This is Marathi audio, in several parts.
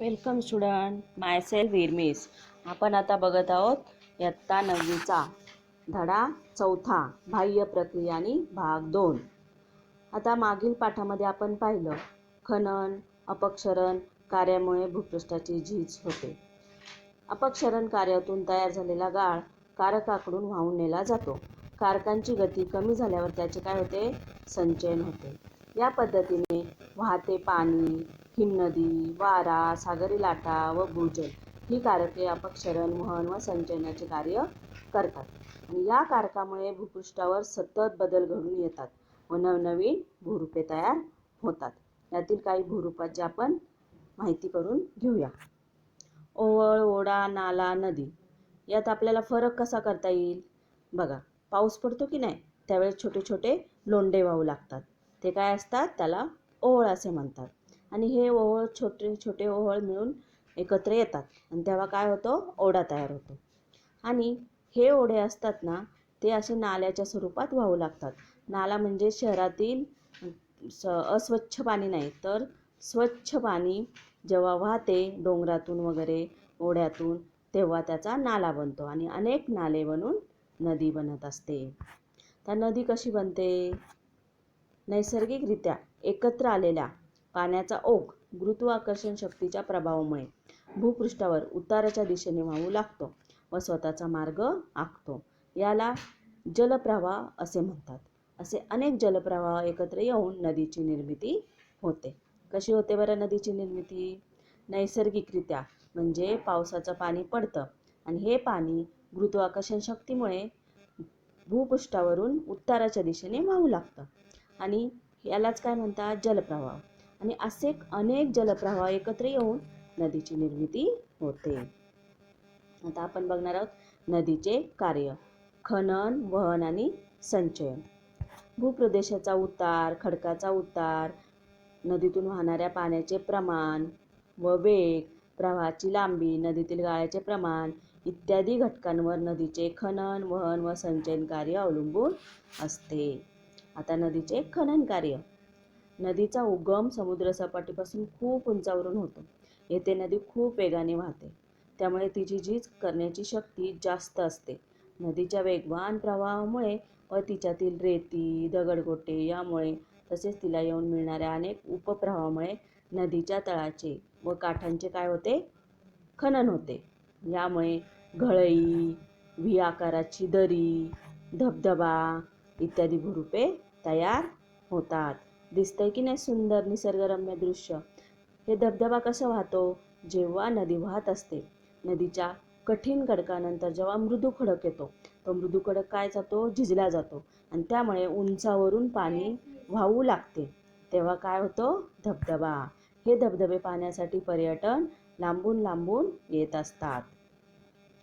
वेलकम स्टुडंट माय सेल्फ विरमिस आपण आता बघत आहोत इयत्ता नववीचा धडा चौथा बाह्य प्रक्रिया आणि भाग दोन. आता मागील पाठामध्ये आपण पाहिलं खनन अपक्षरण कार्यामुळे भूपृष्ठाची झीज होते. अपक्षरण कार्यातून तयार झालेला गाळ कारकाकडून वाहून नेला जातो. कारकांची गती कमी झाल्यावर त्याचे काय होते? संचयन होते. या पद्धतीने वाहते पाणी हिमनदी वारा सागरी लाटा व भूजल ही कारके अपक्षरण वहन व संचयनाचे कार्य करतात. आणि या कारकामुळे भूपृष्ठावर सतत बदल घडून येतात व नवनवीन भूरूपे तयार होतात. यातील काही भूरूपाची आपण माहिती करून घेऊया. ओवळ ओढा नाला नदी यात आपल्याला फरक कसा करता येईल? बघा पाऊस पडतो की नाही? त्यावेळेस छोटे छोटे लोंढे वाहू लागतात. ते काय असतात? त्याला ओवळ असे म्हणतात. आणि हे ओहळ छोटे छोटे ओहळ मिळून एकत्र येतात. आणि तेव्हा काय होतं? ओढा तयार होतो. आणि हे ओढे असतात ना ते असे नाल्याच्या स्वरूपात वाहू लागतात. नाला म्हणजे शहरातील स अस्वच्छ पाणी नाही तर स्वच्छ पाणी जेव्हा वाहते डोंगरातून वगैरे ओढ्यातून तेव्हा त्याचा नाला बनतो. आणि अनेक नाले बनून नदी बनत असते. तर नदी कशी बनते? नैसर्गिकरित्या एकत्र आलेल्या पाण्याचा ओघ गुरुत्वाकर्षण शक्तीच्या प्रभावामुळे भूपृष्ठावर उताराच्या दिशेने वाहू लागतो व स्वतःचा मार्ग आखतो. याला जलप्रवाह असे म्हणतात. असे अनेक जलप्रवाह एकत्र येऊन नदीची निर्मिती होते. कशी होते बरं नदीची निर्मिती? नैसर्गिकरित्या म्हणजे पावसाचं पाणी पडतं आणि हे पाणी गुरुत्वाकर्षण शक्तीमुळे भूपृष्ठावरून उत्ताराच्या दिशेने वाहू लागतं. आणि यालाच काय म्हणतात? जलप्रवाह. आणि असे अनेक जलप्रवाह एकत्र येऊन नदीची निर्मिती होते. आता आपण बघणार आहोत नदीचे कार्य खनन वहन आणि संचयन. भूप्रदेशाचा उतार खडकाचा उतार नदीतून वाहणाऱ्या पाण्याचे प्रमाण व वेग प्रवाहाची लांबी नदीतील गाळ्याचे प्रमाण इत्यादी घटकांवर नदीचे खनन वहन व संचयन कार्य अवलंबून असते. आता नदीचे खनन कार्य. नदीचा उगम समुद्रसपाटीपासून खूप उंचावरून होतो. येथे नदी खूप वेगाने वाहते. त्यामुळे तिची झीज करण्याची शक्ती जास्त असते. नदीच्या वेगवान प्रवाहामुळे व तिच्यातील रेती दगडगोटे यामुळे तसेच तिला येऊन मिळणाऱ्या अनेक उपप्रवाहामुळे नदीच्या तळाचे व काठांचे काय होते? खनन होते. यामुळे घळई व्ही आकाराची दरी धबधबा इत्यादी भूरूपे तयार होतात. दिसतंय की नाही सुंदर निसर्गरम्य दृश्य. हे धबधबा कसा वाहतो? जेव्हा नदी वाहत असते नदीच्या कठीण खडकानंतर जेव्हा मृदू खडक येतो तो मृदू खडक काय जातो? झिजला जातो आणि त्यामुळे उंचावरून पाणी वाहू लागते. तेव्हा काय होतो? धबधबा. हे धबधबे पाहण्यासाठी पर्यटन लांबून लांबून येत असतात.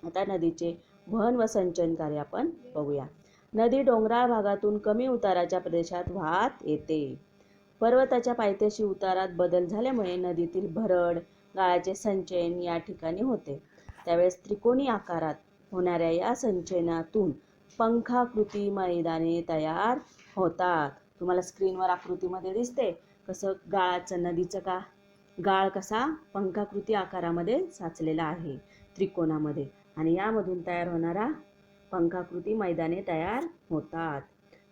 आता नदीचे वहन व संचयन कार्य आपण बघूया. नदी डोंगराळ भागातून कमी उताराच्या प्रदेशात वाहत येते. पर्वताच्या पायथ्याशी उतारात बदल झाल्यामुळे नदीतील भरड गाळाचे संचयन या ठिकाणी होते. त्यावेळेस त्रिकोणी आकारात होणाऱ्या या संचयनातून पंखाकृती मैदाने तयार होतात. तुम्हाला स्क्रीनवर आकृतीमध्ये दिसते कसं गाळाचं नदीचं का? गाळ कसा पंखाकृती आकारामध्ये साचलेला आहे त्रिकोणामध्ये आणि यामधून तयार होणारा पंखाकृती मैदाने तयार होतात.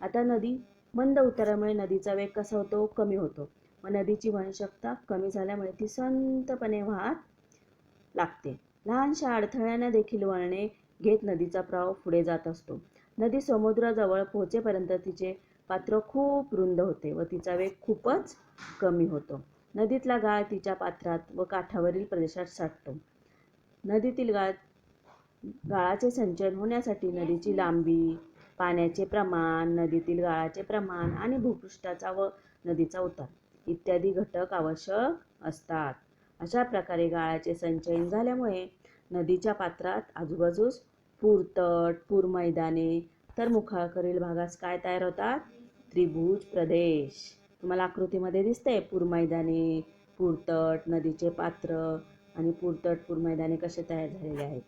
आता नदी मंद उतारामुळे नदीचा वेग कसा होतो? कमी होतो. व नदीची वहनशक्ता कमी झाल्यामुळे ती संतपणे वाहत लागते. लहानशा अडथळ्यांना देखील वळणे घेत नदीचा प्रवाह पुढे जात असतो. नदी समुद्राजवळ पोहोचेपर्यंत तिचे पात्र खूप रुंद होते व तिचा वेग खूपच कमी होतो. नदीतला गाळ तिच्या पात्रात व काठावरील प्रदेशात साठतो. नदीतील गाळ गाळाचे संचयन होण्यासाठी नदीची लांबी पाण्याचे प्रमाण नदीतील गाळाचे प्रमाण आणि भूपृष्ठाचा व नदीचा उतार इत्यादी घटक आवश्यक असतात. अशा प्रकारे गाळाचे संचयन झाल्यामुळे नदीच्या पात्रात आजूबाजूस पूरतट पूर मैदाने तर मुखाकडील भागास काय तयार होतात? त्रिभुज प्रदेश. तुम्हाला आकृतीमध्ये दिसते पूर मैदाने पूरतट नदीचे पात्र आणि पूरतट पूर मैदाने कसे तयार झालेले आहेत.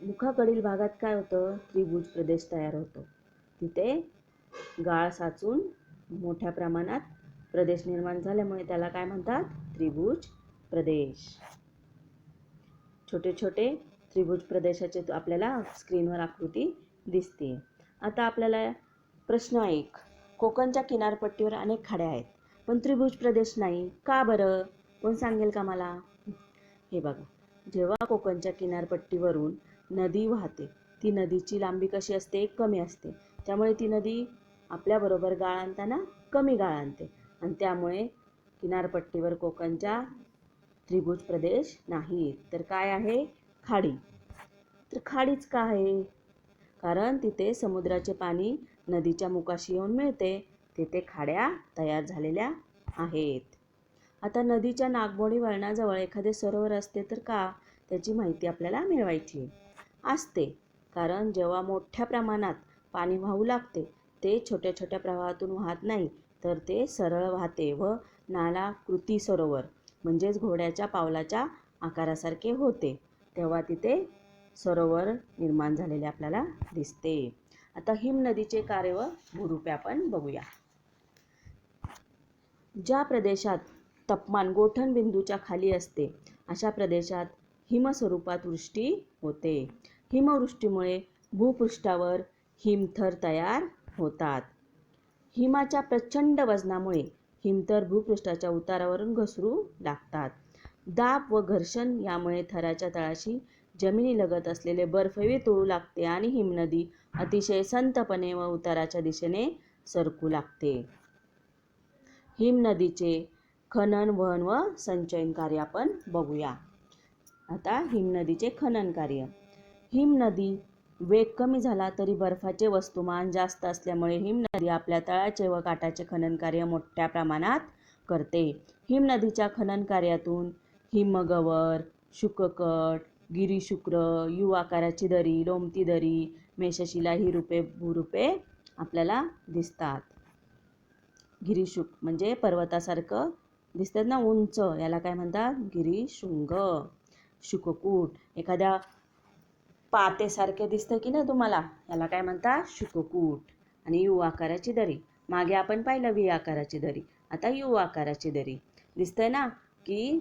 मुखाकडील भागात काय होतं? त्रिभुज प्रदेश तयार होतो. तिथे गाळ साचून मोठ्या प्रमाणात प्रदेश निर्माण झाल्यामुळे त्याला काय म्हणतात? त्रिभुज प्रदेश. छोटे छोटे त्रिभुज प्रदेशाचे आपल्याला स्क्रीनवर आकृती दिसते आता आपल्याला प्रश्न एक. कोकणच्या किनारपट्टीवर अनेक खाड्या आहेत पण त्रिभुज प्रदेश नाही. का बरं? कोण सांगेल का मला? हे बघा. जेव्हा कोकणच्या किनारपट्टीवरून नदी वाहते. ती नदीची लांबी कशी असते? कमी असते. त्यामुळे ती नदी आपल्याबरोबर गाळ आणताना कमी गाळ आणते. आणि त्यामुळे किनारपट्टीवर कोकणच्या त्रिभुज प्रदेश नाही. तर काय आहे? खाडी. तर खाडीच का आहे? कारण तिथे समुद्राचे पाणी नदीच्या मुखाशी येऊन मिळते. तिथे खाड्या तयार झालेल्या आहेत. आता नदीच्या नागमोडी वळणाजवळ एखादे सरोवर असते तर का? त्याची माहिती आपल्याला मिळवायची आहे. असते. कारण जेव्हा मोठ्या प्रमाणात पाणी वाहू लागते ते छोट्या छोट्या प्रवाहातून वाहत नाही तर ते सरळ वाहते व नाला कृती सरोवर म्हणजेच घोड्याच्या पावलाच्या आकारासारखे होते. तेव्हा तिथे सरोवर निर्माण झालेले आपल्याला दिसते. आता हिम नदीचे कार्य व भूरूपे आपण बघूया. ज्या प्रदेशात तापमान गोठण बिंदूच्या खाली असते अशा प्रदेशात हिमस्वरूपात वृष्टी होते. हिमवृष्टीमुळे भूपृष्ठावर हिमथर तयार होतात. हिमाच्या प्रचंड वजनामुळे हिमथर भूपृष्ठाच्या उतारावरून घसरू लागतात. दाब व घर्षण यामुळे थराच्या तळाशी जमिनीलगत असलेले बर्फवी तुळू लागते आणि हिमनदी अतिशय संतपणे व उताराच्या दिशेने सरकू लागते. हिमनदीचे खनन वहन व संचयन कार्य आपण बघूया. आता हिमनदीचे खनन कार्य. हिमनदी वेग कमी झाला तरी बर्फाचे वस्तुमान जास्त असल्यामुळे हिमनदी आपल्या तळाचे व काठाचे खनन कार्य मोठ्या प्रमाणात करते. हिमनदीच्या खनन कार्यातून हिमगवर शुककट गिरीशुक्र युवाकाराची दरी लोमती दरी मेषशिला ही रूपे भूरूपे आपल्याला दिसतात. गिरीशुक म्हणजे पर्वतासारखं दिसतात ना उंच याला काय म्हणतात? गिरीशृंग. शुककूट. एखाद्या पातेसारखे दिसतं की ना तुम्हाला? याला काय म्हणतात? शुककूट. आणि यू आकाराची दरी. मागे आपण पाहिलं व्ही आकाराची दरी. आता यू आकाराची दरी. दिसतंय ना की